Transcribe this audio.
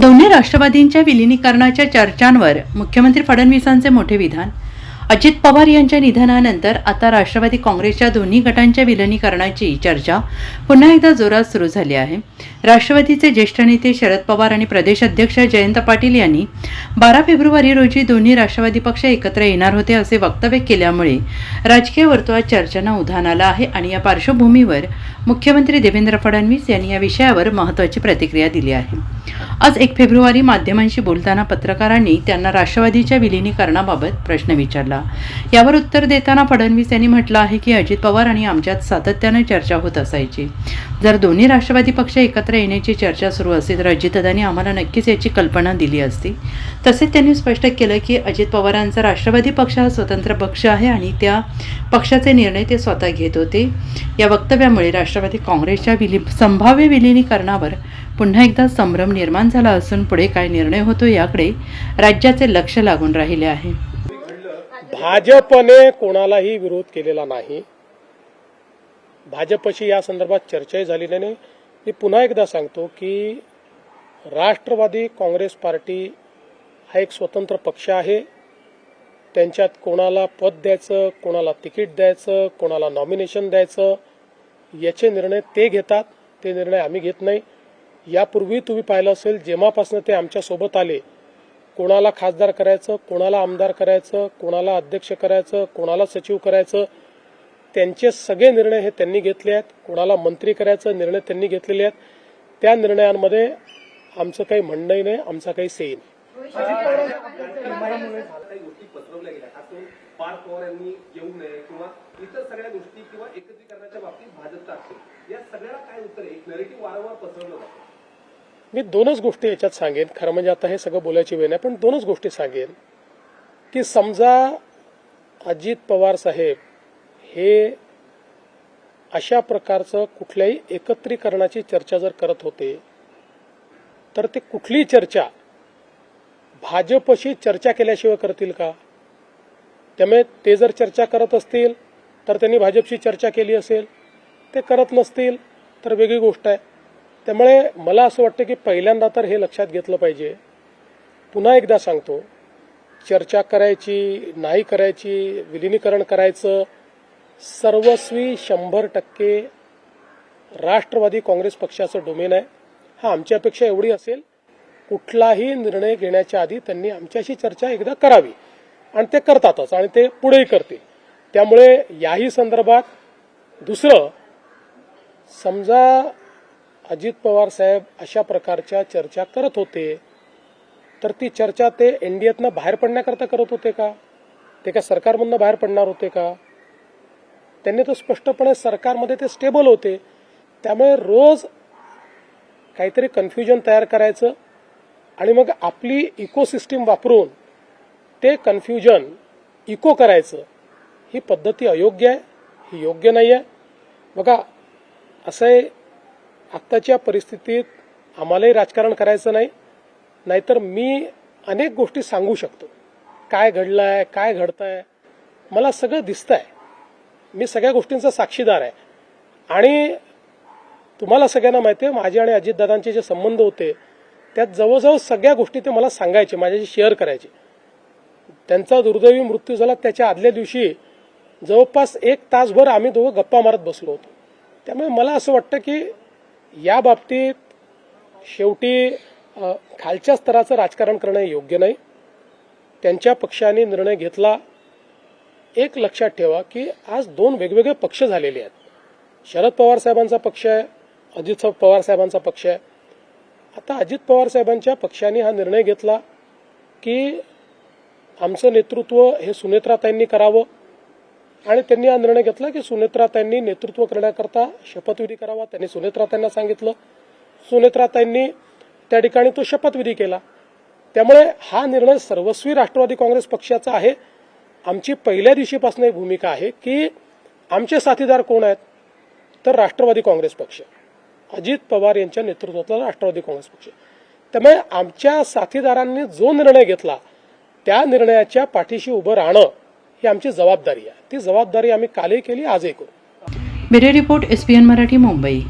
दोन्ही राष्ट्रवादींच्या विलिनीकरणाच्या चर्चांवर मुख्यमंत्री फडणवीसांचे मोठे विधान अजित पवार यांच्या निधनानंतर आता राष्ट्रवादी काँग्रेसच्या दोन्ही गटांच्या विलनीकरणाची चर्चा पुन्हा एकदा जोरात सुरू झाली आहे. राष्ट्रवादीचे ज्येष्ठ नेते शरद पवार आणि प्रदेश अध्यक्ष जयंत पाटील यांनी बारा फेब्रुवारी रोजी दोन्ही राष्ट्रवादी पक्ष एकत्र येणार होते असे वक्तव्य केल्यामुळे राजकीय वर्तुळात चर्चांना उधाण आलं आहे आणि या पार्श्वभूमीवर मुख्यमंत्री देवेंद्र फडणवीस यांनी या विषयावर महत्त्वाची प्रतिक्रिया दिली आहे. आज एक फेब्रुवारी माध्यमांशी बोलताना पत्रकारांनी त्यांना राष्ट्रवादीच्या विलिनीकरणाबाबत प्रश्न विचारला. यावर उत्तर देताना फडणवीस यांनी म्हटलं आहे की अजित पवार आणि आमच्यात सातत्याने चर्चा होत असायची. जर दोन्ही राष्ट्रवादी पक्ष एकत्र येण्याची चर्चा सुरू असती तर अजितदादांनी आम्हाला नक्कीच याची कल्पना दिली असती. तसेच त्यांनी स्पष्ट केलं की अजित पवारांचा राष्ट्रवादी पक्ष हा स्वतंत्र पक्ष आहे आणि त्या पक्षाचे निर्णय ते स्वतः घेत होते. या वक्तव्यामुळे राष्ट्रवादी काँग्रेसच्या विली संभाव्य विलिनीकरणावर पुन्हा एकदा संभ्रम निर्माण झाला असून पुढे काय निर्णय होतो याकडे राज्याचे लक्ष लागून राहिले आहे. भाजपने कोणालाही विरोध केलेला नाही. भाजपशी या संदर्भात चर्चाही झालेली नाही. मी पुन्हा एकदा सांगतो की राष्ट्रवादी काँग्रेस पार्टी हा एक स्वतंत्र पक्ष आहे. त्यांच्यात कोणाला पद द्यायचं कोणाला तिकीट द्यायचं कोणाला नॉमिनेशन द्यायचं याचे निर्णय ते घेतात. ते निर्णय आम्ही घेत नाही. यापूर्वी तुम्ही पाहिलं असेल जेव्हापासून ते आमच्यासोबत आले कोणाला खासदार करायचं कोणाला आमदार करायचं कोणाला अध्यक्ष करायचं कोणाला सचिव करायचं त्यांचे सगळे निर्णय हे त्यांनी घेतले आहेत. कोणाला मंत्री करायचं निर्णय त्यांनी घेतलेले आहेत. त्या निर्णयांमध्ये आमचं काही म्हणणंही नाही आमचा काही सेही नाही. पवार यांनी येऊ नये किंवा इतर सगळ्या गोष्टी किंवा एकत्रीकरणाच्या बाबतीत भाजपचा या सगळ्याला काय उत्तर आहे? एक नरेटिव्ह वारंवार पसरवलं जातं. मी दोनच गोष्टी याच्यात सांगेन. खरं म्हणजे आता हे सगळं बोलायची वेळ नाही पण दोनच गोष्टी सांगेन. की समजा अजित पवार साहेब हे अशा प्रकारचं कुठल्याही एकत्रीकरणाची चर्चा जर करत होते तर ते कुठली चर्चा? भाजपशी चर्चा केल्याशिवाय करतील का? त्यामुळे ते जर चर्चा करत असतील तर त्यांनी भाजपशी चर्चा केली असेल ते करत नसतील तर वेगळी गोष्ट आहे. त्यामुळे मला असं वाटतं की पहिल्यांदा तर हे लक्षात घेतलं पाहिजे. पुन्हा एकदा सांगतो चर्चा करायची नाही करायची विलिनीकरण करायचं सर्वस्वी शंभर टक्के राष्ट्रवादी काँग्रेस पक्षाचं डोमेन आहे. हा आमची अपेक्षा एवढी असेल कुठलाही निर्णय घेण्याच्या आधी त्यांनी आमच्याशी चर्चा एकदा करावी. आणि ते करतातच आणि ते पुढेही करतील. त्यामुळे याही संदर्भात दुसरं समजा अजित पवार साहेब अशा प्रकारच्या चर्चा करत होते. तर ती चर्चा ते एनडीएतनं बाहेर पडण्याकरता करत होते का? ते का सरकारमधनं बाहेर पडणार होते का? त्यांनी तर स्पष्टपणे सरकारमध्ये ते स्टेबल होते. त्यामुळे रोज काहीतरी कन्फ्युजन तयार करायचं आणि मग आपली इकोसिस्टीम वापरून ते कन्फ्युजन इको करायचं. ही पद्धती अयोग्य आहे? ही योग्य नाही आहे बघा असं आहे आत्ताच्या परिस्थितीत आम्हालाही राजकारण करायचं नाही नाहीतर मी अनेक गोष्टी सांगू शकतो. काय घडलं आहे काय घडतं आहे मला सगळं दिसतं आहे मी सगळ्या गोष्टींचा साक्षीदार आहे. आणि तुम्हाला सगळ्यांना माहिती आहे माझे आणि अजितदादांचे जे संबंध होते त्यात जवळजवळ सगळ्या गोष्टी ते मला सांगायचे माझ्याशी शेअर करायचे. त्यांचा दुर्दैवी मृत्यू झाला त्याच्या आदल्या दिवशी जवळपास एक तासभर आम्ही दोघं गप्पा मारत बसलो होतो. त्यामुळे मला असं वाटतं की या बाबतीत शेवटी खालच्या स्तराचं राजकारण करणं योग्य नाही. त्यांच्या पक्षाने निर्णय घेतला. एक लक्षात ठेवा की आज दोन वेगवेगळे पक्ष झालेले आहेत. शरद पवार साहेबांचा पक्ष आहे अजित पवार साहेबांचा पक्ष आहे. आता अजित पवार साहेबांच्या पक्षाने हा निर्णय घेतला की आमचं नेतृत्व हे सुनेत्राताईंनी करावं. आणि त्यांनी हा निर्णय घेतला की सुनेत्राताईंनी नेतृत्व करण्याकरता शपथविधी करावा. त्यांनी सुनेत्राताईंना सांगितलं. सुनेत्राताईंनी त्या ठिकाणी तो शपथविधी केला. त्यामुळे हा निर्णय सर्वस्वी राष्ट्रवादी काँग्रेस पक्षाचा आहे. आमची पहिल्या दिवशीपासून एक भूमिका आहे की आमचे साथीदार कोण आहेत? तर राष्ट्रवादी काँग्रेस पक्ष. अजित पवार यांच्या नेतृत्वातला राष्ट्रवादी काँग्रेस पक्ष. त्यामुळे आमच्या साथीदारांनी जो निर्णय घेतला त्या निर्णयाच्या पाठीशी उभं राहणं ही आमची जबाबदारी आहे. ती जबाबदारी आम्ही कालही केली आजही करू. Bureau report SPN Marathi Mumbai.